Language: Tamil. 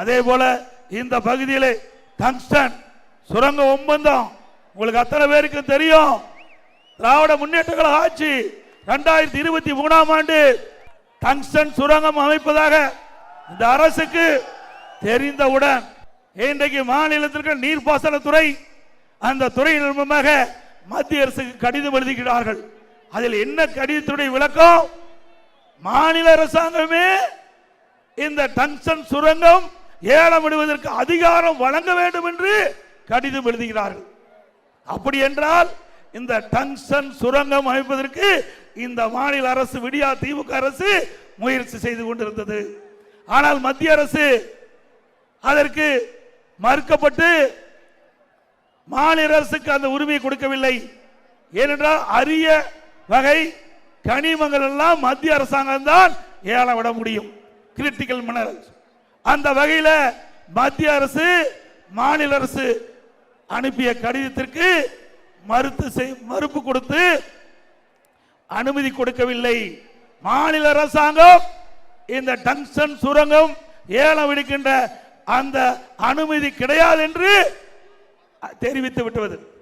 அதே போல இந்த பகுதியிலே டங்ஸ்டன் சுரங்க ஒப்பந்தம். உங்களுக்கு அத்தனை பேருக்கு தெரியும். திராவிட முன்னேற்ற கழக ஆட்சி ரெண்டாயிரத்தி இருபத்தி மூணாம் ஆண்டு டங்ஸ்டன் சுரங்கம் அமைப்பதாக இந்த அரசுக்கு தெரிந்தவுடன் இன்றைக்கு மாநிலத்திற்கு நீர்ப்பாசனத்துறை அந்த துறை மூலமாக மத்திய அரசுக்கு கடிதம் எழுதுகிறார்கள். அதில் என்ன கடிதத்துடைய விளக்கம்? மாநில அரசாங்கமே இந்த டங்ஸ்டன் சுரங்கம் ஏலம் விடுவதற்கு அதிகாரம் வழங்க வேண்டும் என்று கடிதம் எழுதுகிறார்கள். அப்படி என்றால் இந்த டங்ஸ்டன் சுரங்கம் அமைப்பதற்கு இந்த மாநில அரசு விடியா திமுக அரசு முயற்சி செய்து கொண்டிருந்தது. ஆனால் மத்திய அரசு அதற்கு மறுக்கப்பட்டு மாநில அரசுக்கு அந்த உரிமையை கொடுக்கவில்லை. ஏனென்றால் அரிய வகை கனிமங்கள் எல்லாம் மத்திய அரசாங்கம் தான் ஏலம் விட முடியும். கிரிட்டிக்கல் மினரல்ஸ் அந்த வகையில் மத்திய அரசு மாநில அரசு அனுப்பிய கடிதத்திற்கு மறுத்து செய்- மறுப்பு கொடுத்து அனுமதி கொடுக்கவில்லை. மாநில அரசாங்கம் இந்த டங்ஷன் சுரங்கம் ஏலம் விடுக்கின்ற அந்த அனுமதி கிடையாது என்று தெரிவித்து விட்டுவது.